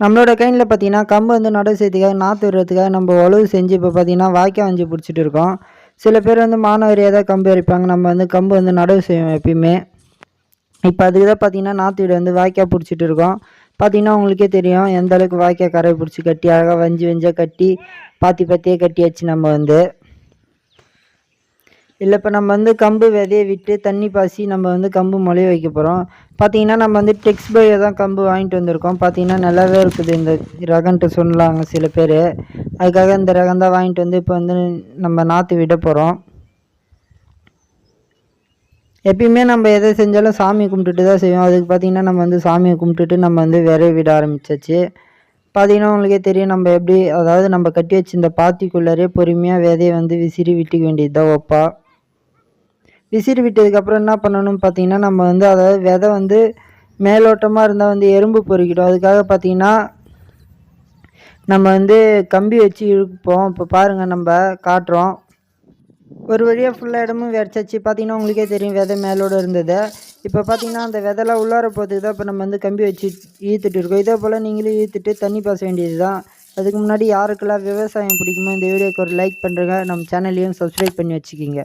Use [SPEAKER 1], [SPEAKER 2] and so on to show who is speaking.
[SPEAKER 1] நம்மளோட கைனில் பார்த்தீங்கன்னா கம்பு வந்து நடவு செய்யறதுக்காக நாற்று விடுறதுக்காக நம்ம உழவு செஞ்சு இப்போ பார்த்தீங்கன்னா வாய்க்கால் வஞ்சி பிடிச்சிட்டு இருக்கோம். சில பேர் வந்து மாணவரியாக தான் கம்பு அரைப்பாங்க. நம்ம வந்து கம்பு வந்து நடவு செய்வோம் எப்பயுமே. இப்போ அதுக்கு தான் பார்த்தீங்கன்னா நாற்று வீடு வந்து வாய்க்கால் பிடிச்சிட்டு இருக்கோம். பார்த்தீங்கன்னா உங்களுக்கே தெரியும் எந்த அளவுக்கு வாய்க்கால் கரை பிடிச்சி கட்டி அழகாக வஞ்சி வஞ்சாக கட்டி பாத்தி பாத்தியே கட்டியாச்சு நம்ம வந்து. இல்லை இப்போ நம்ம வந்து கம்பு விதைய விட்டு தண்ணி பாசி நம்ம வந்து கம்பு முளைய வைக்க போகிறோம் பார்த்தீங்கன்னா நம்ம வந்து டெக்ஸ் பையை தான் கம்பு வாங்கிட்டு வந்திருக்கோம். பார்த்தீங்கன்னா நல்லாவே இருக்குது இந்த ரகன்ட்டு சொன்னாங்க சில பேர். அதுக்காக இந்த ரகம் தான் வாங்கிட்டு வந்து இப்போ வந்து நம்ம நாற்று விட போகிறோம் எப்பயுமே நம்ம எதை செஞ்சாலும் சாமி கும்பிட்டுட்டு தான் செய்வோம். அதுக்கு பார்த்தீங்கன்னா நம்ம வந்து சாமியை கும்பிட்டுட்டு நம்ம வந்து விரை விட ஆரம்பிச்சாச்சு. பார்த்திங்கன்னா உங்களுக்கே தெரியும் நம்ம எப்படி அதாவது நம்ம கட்டி வச்சு இந்த பாத்திக்குள்ளாரே பொறுமையாக விதையை வந்து விசிறி விட்டுக்க வேண்டியது தான் ஒப்பா விசிறி விட்டதுக்கப்புறம் என்ன பண்ணணும்னு பார்த்தீங்கன்னா நம்ம வந்து அதாவது விதை வந்து மேலோட்டமாக இருந்தால் வந்து எறும்பு பொறுக்கிடும். அதுக்காக பார்த்தீங்கன்னா நம்ம வந்து கம்பி வச்சு இழுப்போம். இப்போ பாருங்கள் நம்ம காட்டுறோம். ஒரு வழியாக ஃபுல்லாக இடமும் விரைச்சாச்சு. பார்த்தீங்கன்னா உங்களுக்கே தெரியும் விதை மேலோட இருந்தது. இப்போ பார்த்தீங்கன்னா அந்த விதைலாம் உள்ளார போகிறதுக்கு தான் இப்போ நம்ம வந்து கம்பி வச்சு ஈத்துட்டு இருக்கோம். இதே போல் நீங்களும் ஈத்துட்டு தண்ணி பாச வேண்டியது தான் அதுக்கு முன்னாடி யாருக்கெல்லாம் விவசாயம் பிடிக்குமோ இந்த வீடியோக்கு ஒரு லைக் பண்ணுறங்க நம்ம சேனல்லையும் சப்ஸ்கிரைப் பண்ணி வச்சுக்கிங்க.